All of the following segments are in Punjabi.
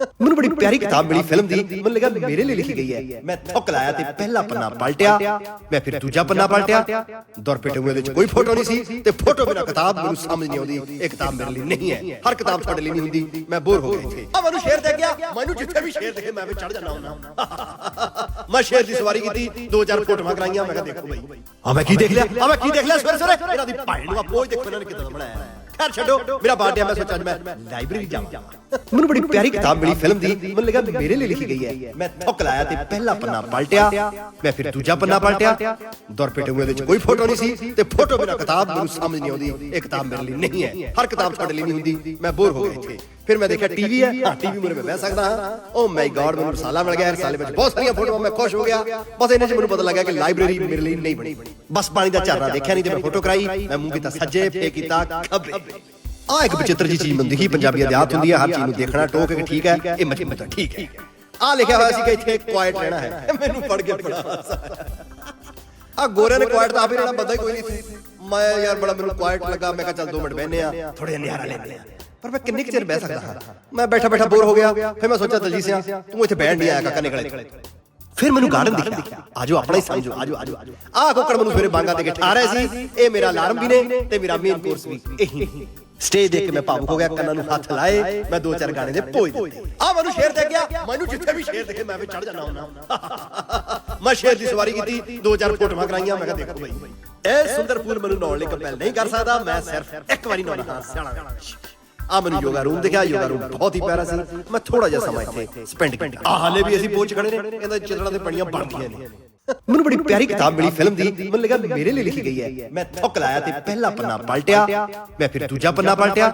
ਮੈਨੂੰ ਬੜੀ ਪਿਆਰੀ ਕਿਤਾਬ ਮਿਲੀ ਫਿਲਮ ਦੀ। ਮੈਨੂੰ ਲੱਗਾ ਮੇਰੇ ਲਈ ਲਿਖੀ ਗਈ ਹੈ। ਮੈਂ ਥੁੱਕ ਲਾਇਆ ਤੇ ਪਹਿਲਾ ਪੰਨਾ ਪਲਟਿਆ। ਮੈਂ ਫਿਰ ਦੂਜਾ ਪੰਨਾ ਪਲਟਿਆ। ਦੁਰਪੇਟੇ ਉਹਦੇ ਵਿੱਚ ਕੋਈ ਫੋਟੋ ਨਹੀਂ ਸੀ ਤੇ ਫੋਟੋ ਬਿਨਾ ਕਿਤਾਬ ਮੈਨੂੰ ਸਮਝ ਨਹੀਂ ਆਉਂਦੀ। ਇਹ ਕਿਤਾਬ ਮੇਰੇ ਲਈ ਨਹੀਂ ਹੈ। ਹਰ ਕਿਤਾਬ ਤੁਹਾਡੇ ਲਈ ਨਹੀਂ ਹੁੰਦੀ। ਮੈਂ ਬੋਰ ਹੋ ਗਿਆ ਇੱਥੇ। ਆ ਮੈਨੂੰ ਸ਼ੇਰ ਦੇ ਗਿਆ। ਮੈਨੂੰ ਜਿੱਥੇ ਵੀ ਸ਼ੇਰ ਦਿਖੇ ਮੈਂ ਵੀ ਚੜ ਜਾਣਾ ਹੁੰਦਾ। ਮੈਂ ਸ਼ੇਰ ਦੀ ਸਵਾਰੀ ਕੀਤੀ ਦੋ ਚਾਰ ਫੋਟੋਆਂ ਕਰਾਈਆਂ ਮੈਂ ਕਿਹਾ ਦੇਖੋ ਬਈ। ਆ ਮੈਂ ਕੀ ਦੇਖ ਲਿਆ? ਆ ਮੈਂ ਕੀ ਦੇਖ ਲਿਆ? ਸਵੇਰੇ ਸਵੇਰੇ। ਇਹਨਾਂ ਦੀ ਭਾਈ ਨੂੰ ਆ ਪੋਜ ਦੇਖੋ ਇਹਨਾਂ ਨੇ ਕਿਦਾਂ ਬਣਾਇਆ। ਖੈਰ ਛੱਡੋ, ਮੇਰਾ ਬਰਥਡੇ ਮੈਂ ਸੋਚਿਆ ਅੱਜ ਮੈਂ ਲਾਇਬ੍ਰੇਰੀ ਜਾਵਾਂ। ਮੈਨੂੰ ਬੜੀ ਪਿਆਰੀ ਕਿਤਾਬ ਮਿਲੀ, ਫਿਲਮ ਦੀ। ਮੈਨੂੰ ਲੱਗਾ ਮੇਰੇ ਲਈ ਲਿਖੀ ਗਈ ਹੈ। ਮੈਂ ਥੁੱਕ ਲਾਇਆ ਤੇ ਪਹਿਲਾ ਪੰਨਾ ਪਲਟਿਆ। ਮੈਂ ਫਿਰ ਦੂਜਾ ਪੰਨਾ ਪਲਟਿਆ। ਦੁਰਪੇਟੇ ਉਹਦੇ ਵਿੱਚ ਕੋਈ ਫੋਟੋ ਨਹੀਂ ਸੀ ਤੇ ਫੋਟੋ ਬਿਨਾ ਕਿਤਾਬ ਮੈਨੂੰ ਸਮਝ ਨਹੀਂ ਆਉਂਦੀ। ਇਹ ਕਿਤਾਬ ਮੇਰੇ ਲਈ ਨਹੀਂ ਹੈ। ਹਰ ਕਿਤਾਬ ਤੁਹਾਡੇ ਲਈ ਨਹੀਂ ਹੁੰਦੀ। ਮੈਂ ਬੋਰ ਹੋ ਗਿਆ ਇੱਥੇ। ਫਿਰ ਮੈਂ ਦੇਖਿਆ ਟੀਵੀ ਹੈ। ਹਾਂ ਟੀਵੀ ਮੂਰੇ ਮੈਂ ਬਹਿ ਸਕਦਾ ਹਾਂ। ਓ ਮਾਈ ਗॉड ਮੈਨੂੰ ਰਸਾਲਾ ਮਿਲ ਗਿਆ ਰਸਾਲੇ ਵਿੱਚ। ਬਹੁਤ ਸਾਰੀਆਂ ਫੋਟੋਆਂ ਮੈਂ ਖੁਸ਼ ਹੋ ਗਿਆ। ਬਸ ਇਹਨੇ ਚ ਮੈਨੂੰ ਪਤਾ ਲੱਗਾ ਕਿ ਲਾਇਬ੍ਰੇਰੀ ਮੇਰੇ ਲਈ ਨਹੀਂ ਬਣੀ। ਬਸ ਪਾਣੀ ਦਾ ਝਰਨਾ ਦੇਖਿਆ ਨਹੀਂ ਤੇ ਮੈਂ ਫੋਟੋ ਕਰਾਈ ਮੈਂ ਮੂੰਹ ਕੀਤਾ ਸੱਜੇ ਫੇ ਕੀਤਾ ਖੱਬੇ। ਆ ਇੱਕ ਵਿਚਿੱਤਰ ਜੀ ਚੀਜ਼ ਮੈਨੂੰ ਦਿਖੀ ਪੰਜਾਬੀ ਅਧਿਆਤ ਹੁੰਦੀ ਹੈ ਹਰ ਚੀਜ਼ ਨੂੰ ਦੇਖਣਾ ਟੋਕ ਕੇ ਠੀਕ ਹੈ ਇਹ ਮਜਬੂਤ ਹੈ ਠੀਕ ਹੈ। ਆ ਲਿਖਿਆ ਹੋਇਆ ਸੀ ਕਿ ਇੱਥੇ ਕੁਆਇਟ ਰਹਿਣਾ ਹੈ। ਮੈਨੂੰ ਪੜ ਕੇ ਬੜਾ ਆ ਗੋਰੇ ਨੇ ਕੁਆਇਟ ਤਾਂ ਆਪੇ ਰਹਿਣਾ ਬੰਦਾ ਹੀ ਕੋਈ ਨਹੀਂ ਸੀ। ਮੈਂ ਯਾਰ ਬੜਾ ਮੈਨੂੰ ਕੁਆਇਟ ਲੱਗਾ ਮੈਂ ਕਿਹਾ ਚੱਲ 2 ਮਿੰਟ ਬਹਿਨੇ ਆ ਥੋੜੇ ਨਿਆਰਾ ਲੈਂਦੇ ਆ ਪਰ ਮੈਂ ਕਿੰਨੇ ਚਿਰ ਬਹਿ ਸਕਦਾ ਹਾਂ? ਮੈਂ ਬੈਠਾ ਬੈਠਾ ਬੋਰ ਹੋ ਗਿਆ ਫਿਰ ਮੈਂ ਸੋਚਿਆ ਦਲਜੀਤ ਸਿੰਘ ਤੂੰ ਇੱਥੇ ਬਹਿਣ ਨਹੀਂ ਆਇਆ ਕਾਕਾ ਨਿਕਲੇ ਫਿਰ ਮੈਨੂੰ ਗਾਰਡਨ ਦਿਖਿਆ। ਆਜੋ ਆਪਣਾ ਹੀ ਸਮਝੋ ਆਜੋ ਆਜੋ ਆਹ ਕੋਕੜ ਮੈਨੂੰ ਸਵੇਰੇ ਬਾਂਗਾ ਦੇ ਕੇ ਠਾ ਰਹੇ ਸੀ। ਇਹ ਮੇਰਾ ਅਲਾਰਮ ਵੀ ਨੇ ਤੇ ਮੇਰਾ ਮੇਨ ਕੋਰਸ ਵੀ। ਇਹੀ ਸਟੇਜ ਦੇਖ ਕੇ ਮੈਂ ਭਾਵੁਕ ਹੋ ਗਿਆ ਕੰਨਾਂ ਨੂੰ ਹੱਥ ਲਾਏ ਮੈਂ ਦੋ ਚਾਰ ਗਾਣੇ ਦੇ ਭੋਜ ਦਿੱਤੇ। ਆ ਮੈਨੂੰ ਸ਼ੇਰ ਦੇ ਗਿਆ। ਮੈਨੂੰ ਜਿੱਥੇ ਵੀ ਸ਼ੇਰ ਦਿਖੇ ਮੈਂ ਵੀ ਚੜ ਜਾਣਾ ਹੁੰਦਾ। ਮੈਂ ਸ਼ੇਰ ਦੀ ਸਵਾਰੀ ਕੀਤੀ ਦੋ ਚਾਰ ਫੋਟੋਆਂ ਕਰਾਈਆਂ ਮੈਂ ਕਿਹਾ ਦੇਖੋ ਬਈ। ਇਹ ਸੁੰਦਰ ਫੂਲ ਮੈਨੂੰ ਨਹਾਉਣ ਲਈ ਕੰਪੈਲ ਨਹੀਂ ਕਰ ਸਕਦਾ ਮੈਂ ਸਿਰਫ ਇੱਕ ਵਾਰੀ ਨਹਾਉਣਾ ਹਾਂ ਸਿਆਣਾ। ਆ ਮੈਨੂੰ ਯੋਗਾ ਰੂਮ ਦਿਖਿਆ, ਯੋਗਾ ਰੂਮ ਬਹੁਤ ਹੀ ਪਿਆਰਾ ਸੀ। ਮੈਂ ਥੋੜਾ ਜਿਹਾ ਸਮਾਂ ਇੱਥੇ ਸਪੈਂਡ ਕੀਤਾ। ਆ ਹਾਲੇ ਵੀ ਅਸੀਂ ਪਹੁੰਚ ਖੜੇ ਨੇ ਕਹਿੰਦਾ ਚਿਤਰਾਂ ਤੇ ਪਣੀਆਂ ਬਣਦੀਆਂ ਨੇ। ਮੈਨੂੰ ਬੜੀ ਪਿਆਰੀ ਕਿਤਾਬ ਮਿਲੀ ਫਿਲਮ ਦੀ। ਮੈਨੂੰ ਲੱਗਾ ਮੇਰੇ ਲਈ ਲਿਖੀ ਗਈ ਹੈ। ਮੈਂ ਥੁੱਕ ਲਾਇਆ ਤੇ ਪਹਿਲਾ ਪੰਨਾ ਪਲਟਿਆ। ਮੈਂ ਫਿਰ ਦੂਜਾ ਪੰਨਾ ਪਲਟਿਆ।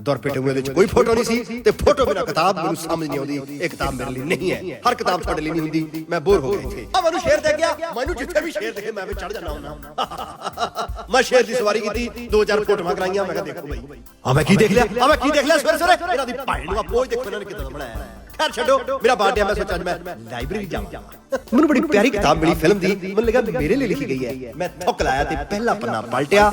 ਦੁਰਪੇਟੇ ਉਹਦੇ ਵਿੱਚ ਕੋਈ ਫੋਟੋ ਨਹੀਂ ਸੀ ਤੇ ਫੋਟੋ ਬਿਨਾ ਕਿਤਾਬ ਮੈਨੂੰ ਸਮਝ ਨਹੀਂ ਆਉਂਦੀ। ਇਹ ਕਿਤਾਬ ਮੇਰੇ ਲਈ ਨਹੀਂ ਹੈ। ਹਰ ਕਿਤਾਬ ਤੁਹਾਡੇ ਲਈ ਨਹੀਂ ਹੁੰਦੀ। ਮੈਂ ਬੋਰ ਹੋ ਗਿਆ ਇੱਥੇ। ਆ ਮੈਨੂੰ ਸ਼ੇਰ ਦੇ ਗਿਆ। ਮੈਨੂੰ ਜਿੱਥੇ ਵੀ ਸ਼ੇਰ ਦਿਖੇ ਮੈਂ ਵੀ ਚੜ ਜਾਣਾ ਹੁੰਦਾ। ਮੈਂ ਸ਼ੇਰ ਦੀ ਸਵਾਰੀ ਕੀਤੀ ਦੋ ਚਾਰ ਫੋਟੋਆਂ ਕਰਾਈਆਂ, ਮੈਂ ਕਿਹਾ ਦੇਖੋ ਬਾਈ। ਆ ਮੈਂ ਕੀ ਦੇਖ ਲਿਆ? ਆ ਮੈਂ ਕੀ ਦੇਖ ਲਿਆ ਸਵੇਰੇ ਸਵੇਰੇ ਇਹਨਾਂ ਦੀ ਭਾਈ ਨੂੰ ਆ ਪੋਜ ਦੇਖੋ ਇਹਨਾਂ ਨੇ ਕਿਦਾਂ ਬਣਾਇਆ। ਖੈਰ ਛੱਡੋ, ਮੇਰਾ ਬਰਥਡੇ ਮੈਂ ਸੋਚਿਆ ਅੱਜ ਮੈਂ ਲਾਇਬ੍ਰੇਰੀ ਜਾਵਾਂ। ਮੈਨੂੰ ਬੜੀ ਪਿਆਰੀ ਕਿਤਾਬ ਮਿਲੀ ਫਿਲਮ ਦੀ। ਮੈਨੂੰ ਲੱਗਾ ਮੇਰੇ ਲਈ ਲਿਖੀ ਗਈ ਹੈ। ਮੈਂ ਥੁੱਕ ਲਾਇਆ ਤੇ ਪਹਿਲਾ ਪੰਨਾ ਪਲਟਿਆ।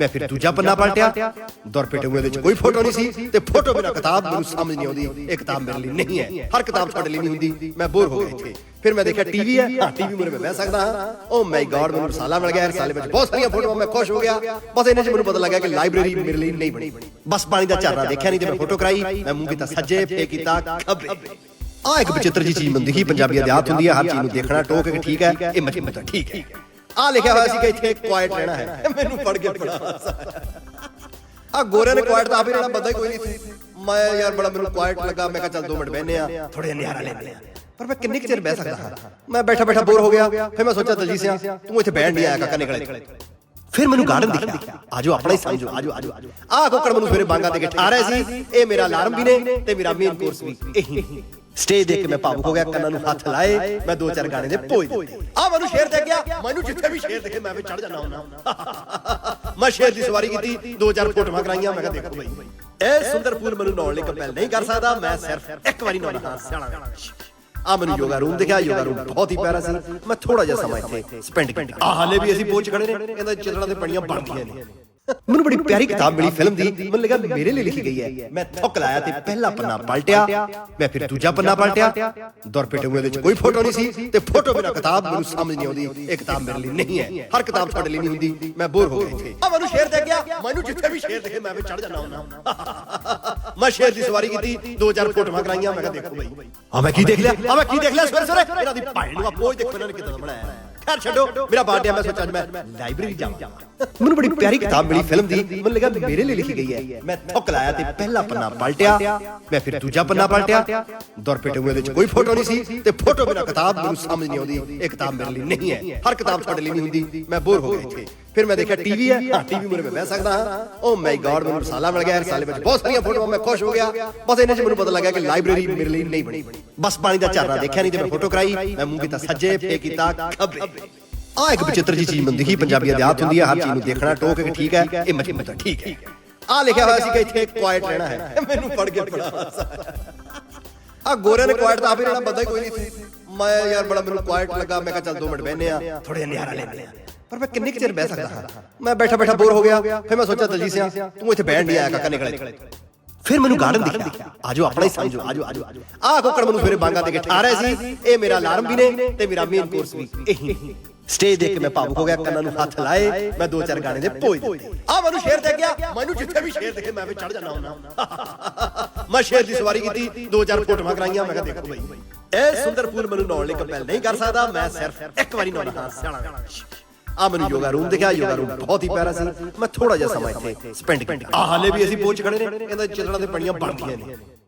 ਮੈਂ ਫਿਰ ਦੂਜਾ ਪੰਨਾ ਪਲਟਿਆ। ਦੁਰਪੇਟੇ ਉਹਦੇ ਵਿੱਚ ਕੋਈ ਫੋਟੋ ਨਹੀਂ ਸੀ ਤੇ ਫੋਟੋ ਬਿਨਾ ਕਿਤਾਬ ਮੈਨੂੰ ਸਮਝ ਨਹੀਂ ਆਉਂਦੀ। ਇਹ ਕਿਤਾਬ ਮੇਰੇ ਲਈ ਨਹੀਂ ਹੈ। ਹਰ ਕਿਤਾਬ ਤੁਹਾਡੇ ਲਈ ਨਹੀਂ ਹੁੰਦੀ। ਮੈਂ ਬੋਰ ਹੋ ਗਿਆ ਇੱਥੇ। ਫਿਰ ਮੈਂ ਦੇਖਿਆ ਟੀਵੀ ਹੈ। ਹਾਂ ਟੀਵੀ ਮੂਰੇ ਮੈਂ ਬਹਿ ਸਕਦਾ ਹਾਂ। ਓ ਮਾਈ ਗॉड ਮੈਨੂੰ ਰਸਾਲਾ ਮਿਲ ਗਿਆ। ਰਸਾਲੇ ਵਿੱਚ ਬਹੁਤ ਸਾਰੀਆਂ ਫੋਟੋਆਂ ਮੈਂ ਖੁਸ਼ ਹੋ ਗਿਆ। ਬਸ ਇਹਨੇ ਚ ਮੈਨੂੰ ਪਤਾ ਲੱਗਾ ਕਿ ਲਾਇਬ੍ਰੇਰੀ ਮੇਰੇ ਲਈ ਨਹੀਂ ਬਣੀ। ਬਸ ਪਾਣੀ ਦਾ ਝਰਨਾ ਦੇਖਿਆ ਨਹੀਂ ਤੇ ਮੈਂ ਫੋਟੋ ਕਰਾਈ। ਮੈਂ ਮੂੰਹ ਕੀਤਾ ਸੱਜੇ ਫੇ ਕੀਤਾ ਖੱਬੇ। ਆ ਇੱਕ ਵਿਚਿੱਤਰ ਜੀ ਚੀਜ਼ ਮੈਨੂੰ ਦਿਖੀ ਪੰਜਾਬੀ ਅਧਿਆਤ ਹੁੰਦੀ ਹੈ ਹਰ ਚੀਜ਼ ਨੂੰ ਦੇਖਣਾ ਟੋਕ ਕੇ ਠੀਕ ਹੈ ਇਹ ਮਜਬੂਤ ਹੈ ਠੀਕ ਹੈ। ਆ ਲਿਖਿਆ ਹੋਇਆ ਸੀ ਕਿ ਇੱਥੇ ਕੁਆਇਟ ਰਹਿਣਾ ਹੈ। ਮੈਨੂੰ ਪੜ ਕੇ ਬੜਾ ਆ ਗੋਰੇ ਨੇ ਕੁਆਇਟ ਤਾਂ ਆਪੇ ਰਹਿਣਾ ਬੰਦਾ ਹੀ ਕੋਈ ਨਹੀਂ ਸੀ। ਮੈਂ ਯਾਰ ਬੜਾ ਮੈਨੂੰ ਕੁਆਇਟ ਲੱਗਾ ਮੈਂ ਕਿਹਾ ਚੱਲ 2 ਮਿੰਟ ਬਹਿਨੇ ਆ ਥੋੜੇ ਨਿਆਰਾ ਲੈਂਦੇ ਆ ਪਰ ਮੈਂ ਕਿੰਨੇ ਕੁ ਚਿਰ ਬਹਿ ਸਕਦਾ ਹਾਂ? ਮੈਂ ਬੈਠਾ ਬੈਠਾ ਬੋਰ ਹੋ ਗਿਆ ਫਿਰ ਮੈਂ ਸੋਚਿਆ ਦਲਜੀਤ ਸਿੰਘ ਤੂੰ ਇੱਥੇ ਬਹਿਣ ਨਹੀਂ ਆਇਆ ਕਾਕਾ ਨਿਕਲੇ ਫਿਰ ਮੈਨੂੰ ਗਾਰਡਨ ਦਿਖਿਆ। ਆਜੋ ਆਪਣਾ ਹੀ ਸਮਝੋ। ਆਜੋ ਆਜੋ ਆਹ ਕੋਕੜ ਮੈਨੂੰ ਸਵੇਰੇ ਬਾਂਗਾ ਦੇ ਕੇ ਠਾ ਰਹੇ ਸੀ। ਇਹ ਮੇਰਾ ਅਲਾਰਮ ਵੀ ਨੇ ਤੇ ਮੇਰਾ ਮੇਨ ਕੋਰਸ ਵੀ। ਇਹੀ ਸਟੇਜ ਦੇਖ ਕੇ ਮੈਂ ਭਾਵੁਕ ਹੋ ਗਿਆ ਕੰਨਾਂ ਨੂੰ ਹੱਥ ਲਾਏ ਮੈਂ ਦੋ ਚਾਰ ਗਾਣੇ ਦੇ ਭੋਜ ਦਿੱਤੇ। ਆ ਮੈਨੂੰ ਸ਼ੇਰ ਦੇ ਗਿਆ। ਮੈਨੂੰ ਜਿੱਥੇ ਵੀ ਸ਼ੇਰ ਦਿਖੇ ਮੈਂ ਵੀ ਚੜ ਜਾਣਾ ਹੁੰਦਾ। ਮੈਂ ਸ਼ੇਰ ਦੀ ਸਵਾਰੀ ਕੀਤੀ ਦੋ ਚਾਰ ਫੋਟੋਆਂ ਕਰਾਈਆਂ ਮੈਂ ਕਿਹਾ ਦੇਖੋ ਬਈ। ਇਹ ਸੁੰਦਰ ਫੂਲ ਮੈਨੂੰ ਨਹਾਉਣ ਲਈ ਕੰਪੈਲ ਨਹੀਂ ਕਰ ਸਕਦਾ ਮੈਂ ਸਿਰਫ ਇੱਕ ਵਾਰੀ ਨਹਾਉਣਾ। ਹਾਂ ਸਿਆਣਾ ਆ ਮੈਨੂੰ ਯੋਗਾ ਰੂਮ ਦਿਖਿਆ ਯੋਗਾ ਰੂਮ ਬਹੁਤ ਹੀ ਪਿਆਰਾ ਸੀ। ਮੈਂ ਥੋੜਾ ਜਿਹਾ ਸਮਾਂ ਇੱਥੇ ਸਪੈਂਡ ਕੀਤਾ। ਆ ਹਾਲੇ ਵੀ ਅਸੀਂ ਪਹੁੰਚ ਖੜੇ ਨੇ ਕਹਿੰਦਾ ਚਿਤਰਾਂ ਤੇ ਪਣੀਆਂ ਬਣਦੀਆਂ ਨੇ। ਮੈਨੂੰ ਬੜੀ ਪਿਆਰੀ ਕਿਤਾਬ ਮਿਲੀ ਫਿਲਮ ਦੀ। ਮੈਨੂੰ ਲੱਗਾ ਮੇਰੇ ਲਈ ਲਿਖੀ ਗਈ ਹੈ। ਮੈਂ ਥੁੱਕ ਲਾਇਆ ਤੇ ਪਹਿਲਾ ਪੰਨਾ ਪਲਟਿਆ। ਮੈਂ ਫਿਰ ਦੂਜਾ ਪੰਨਾ ਪਲਟਿਆ। ਦੁਰਪੇਟੇ ਉਹਦੇ ਵਿੱਚ ਕੋਈ ਫੋਟੋ ਨਹੀਂ ਸੀ। ਤੇ ਫੋਟੋ ਬਿਨਾ ਕਿਤਾਬ ਮੈਨੂੰ ਸਮਝ ਨਹੀਂ ਆਉਂਦੀ। ਇਹ ਕਿਤਾਬ ਮੇਰੇ ਲਈ ਨਹੀਂ ਹੈ। ਹਰ ਕਿਤਾਬ ਤੁਹਾਡੇ ਲਈ ਨਹੀਂ ਹੁੰਦੀ। ਮੈਂ ਬੋਰ ਹੋ ਗਿਆ ਇੱਥੇ। ਆ ਮੈਨੂੰ ਸ਼ੇਰ ਦੇ ਗਿਆ। ਮੈਨੂੰ ਜਿੱਥੇ ਵੀ ਸ਼ੇਰ ਦਿਖੇ ਮੈਂ ਵੀ ਚੜ ਜਾਣਾ ਹੁੰਦਾ। ਮੈਂ ਸ਼ੇਰ ਦੀ ਸਵਾਰੀ ਕੀਤੀ, ਦੋ ਚਾਰ ਫੋਟੋਆਂ ਕਰਾਈਆਂ, ਮੈਂ ਕਿਹਾ ਦੇਖੋ ਬਈ। ਆ ਮੈਂ ਕੀ ਦੇਖ ਲਿਆ? ਆ ਮੈਂ ਕੀ ਦੇਖ ਲਿਆ ਸਵੇਰੇ ਸਵੇਰੇ ਇਹਨਾਂ ਦੀ ਭਾਈ ਨੂੰ ਆ ਪੋਜ ਦੇਖੋ ਇਹਨਾਂ ਨੇ ਕਿਦਾਂ ਬਣਾਇਆ। ਖੈਰ ਛੱਡੋ, ਮੇਰਾ ਬਰਥਡੇ ਮੈਂ ਸੋਚਿਆ ਮੈਂ ਲਾਇਬ੍ਰੇਰੀ ਜਾਵਾਂ। ਮੈਨੂੰ ਬੜੀ ਪਿਆਰੀ ਕਿਤਾਬ ਮਿਲੀ ਫਿਲਮ ਦੀ, ਮੈਨੂੰ ਲੱਗਾ ਮੇਰੇ ਲਈ ਲਿਖੀ ਗਈ ਹੈ। ਮੈਂ ਥੁੱਕ ਲਾਇਆ ਤੇ ਪਹਿਲਾ ਪੰਨਾ ਪਲਟਿਆ, ਮੈਂ ਫਿਰ ਦੂਜਾ ਪੰਨਾ ਪਲਟਿਆ। ਦੁਰਪੇਟੇ ਉਹਦੇ ਵਿੱਚ ਕੋਈ ਫੋਟੋ ਨਹੀਂ ਸੀ ਤੇ ਫੋਟੋ ਬਿਨਾ ਕਿਤਾਬ ਮੈਨੂੰ ਸਮਝ ਨਹੀਂ ਆਉਂਦੀ। ਇਹ ਕਿਤਾਬ ਮੇਰੇ ਲਈ ਨਹੀਂ ਹੈ। ਹਰ ਕਿਤਾਬ ਤੁਹਾਡੇ ਲਈ ਨਹੀਂ ਹੁੰਦੀ। ਮੈਂ ਬੋਰ ਹੋ ਗਿਆ ਇੱਥੇ। ਫਿਰ ਮੈਂ ਦੇਖਿਆ ਟੀਵੀ ਹੈ। ਹਾਂ। ਟੀਵੀ ਮੂਰੇ ਮੈਂ ਬਹਿ ਸਕਦਾ ਹਾਂ। ਓ ਮਾਈ ਗॉड ਮੈਨੂੰ ਰਸਾਲਾ ਮਿਲ ਗਿਆ ਰਸਾਲੇ ਵਿੱਚ। ਬਹੁਤ ਸਾਰੀਆਂ ਫੋਟੋਆਂ ਮੈਂ ਖੁਸ਼ ਹੋ ਗਿਆ। ਬਸ ਇਹਨੇ ਚ ਮੈਨੂੰ ਪਤਾ ਲੱਗਾ ਕਿ ਲਾਇਬ੍ਰੇਰੀ ਮੇਰੇ ਲਈ ਨਹੀਂ ਬਣੀ। ਬਸ ਪਾਣੀ ਦਾ ਝਰਨਾ ਦੇਖਿਆ ਨਹੀਂ ਤੇ ਮੈਂ ਫੋਟੋ ਕਰਾਈ। ਮੈਂ ਮੂੰਹ ਕੀਤਾ ਸੱਜੇ ਫੇ ਕੀਤਾ ਖੱਬੇ। ਆ ਇੱਕ ਵਿਚਿੱਤਰ ਜੀ ਚੀਜ਼ ਮੈਨੂੰ ਦਿਖੀ ਪੰਜਾਬੀ ਅਧਿਆਤ ਹੁੰਦੀ ਹੈ। ਹਰ ਚੀਜ਼ ਨੂੰ ਦੇਖਣਾ ਟੋਕ ਕੇ ਠੀਕ ਹੈ। ਇਹ ਮਜਬੂਤ ਹੈ ਠੀਕ ਹੈ। ਆ ਲਿਖਿਆ ਹੋਇਆ ਸੀ ਕਿ ਇੱਥੇ ਕੁਆਇਟ ਰਹਿਣਾ ਹੈ। ਮੈਨੂੰ ਪੜ ਕੇ ਬੜਾ ਆ ਗੋਰੇ ਨੇ ਕੁਆਇਟ ਤਾਂ ਆਪੇ ਰਹਿਣਾ ਬੰਦਾ ਹੀ ਕੋਈ ਨਹੀਂ ਸੀ। ਮੈਂ ਯਾਰ ਬੜਾ ਮੈਨੂੰ ਕੁਆਇਟ ਲੱਗਾ। ਮੈਂ ਕਿਹਾ ਚੱਲ 2 ਮਿੰਟ ਬਹਿਨੇ ਆ। ਥੋੜੇ ਨਿਆਰਾ ਲੈਂਦੇ ਆ। ਪਰ ਮੈਂ ਕਿੰਨੇ ਚਿਰ ਬਹਿ ਸਕਦਾ ਹਾਂ? ਮੈਂ ਬੈਠਾ ਬੈਠਾ ਬੋਰ ਹੋ ਗਿਆ ਫਿਰ ਮੈਂ ਸੋਚਿਆ ਦਲਜੀਤ ਸਿੰਘ ਤੂੰ ਇੱਥੇ ਬਹਿਣ ਨਹੀਂ ਆਇਆ ਕਾਕਾ ਨਿਕਲੇ ਫਿਰ ਮੈਨੂੰ ਗਾਰਡਨ ਦਿਖਿਆ। ਆਜੋ ਆਪਣਾ ਹੀ ਸਮਝੋ ਆਜੋ ਆਜੋ। ਆਹ ਕੋਕੜ ਮੈਨੂੰ ਸਵੇਰੇ ਬਾਂਗਾ ਦੇ ਕੇ ਠਾ ਰਹੇ ਸੀ। ਇਹ ਮੇਰਾ ਅਲਾਰਮ ਵੀ ਨੇ ਤੇ ਮੇਰਾ ਮੇਨ ਕੋਰਸ ਵੀ। ਇਹੀ ਸਟੇਜ ਦੇਖ ਕੇ ਮੈਂ ਭਾਵੁਕ ਹੋ ਗਿਆ ਕੰਨਾਂ ਨੂੰ ਹੱਥ ਲਾਏ। ਮੈਂ ਦੋ ਚਾਰ ਗਾਣੇ ਦੇ ਭੋਜ ਦਿੱਤੇ। ਆ ਮੈਨੂੰ ਸ਼ੇਰ ਦੇ ਗਿਆ। ਮੈਨੂੰ ਜਿੱਥੇ ਵੀ ਸ਼ੇਰ ਦਿਖੇ ਮੈਂ ਵੀ ਚੜ ਜਾਣਾ ਹੁੰਦਾ। ਮੈਂ ਸ਼ੇਰ ਦੀ ਸਵਾਰੀ ਕੀਤੀ ਦੋ ਚਾਰ ਫੋਟੋਆਂ ਕਰਾਈਆਂ ਮੈਂ ਕਿਹਾ ਦੇਖੋ ਬਈ। ਇਹ ਸੁੰਦਰਪੁਰ ਮੈਨੂੰ ਨੌਣ ਲਈ ਕੰਪੈਲ ਨਹੀਂ ਕਰ ਸਕਦਾ। ਮੈਂ ਸਿਰਫ ਇੱਕ ਵਾਰੀ ਨੌਣਾ ਸਿਆਣਾ। ਆ ਮੈਨੂੰ ਯੋਗਾ ਰੂਮ ਦਿਖਿਆ ਯੋਗਾ ਰੂਮ ਬਹੁਤ ਹੀ ਪਿਆਰਾ ਸੀ। ਮੈਂ ਥੋੜਾ ਜਿਹਾ ਸਮਾਂ ਇੱਥੇ ਸਪੈਂਡ ਕੀਤਾ। ਆ ਹਾਲੇ ਵੀ ਅਸੀਂ ਪਹੁੰਚ ਖੜੇ ਨੇ। ਕਹਿੰਦਾ ਚਿਤੜਾ ਤੇ ਪਣੀਆਂ ਬਣਦੀਆਂ ਨੇ।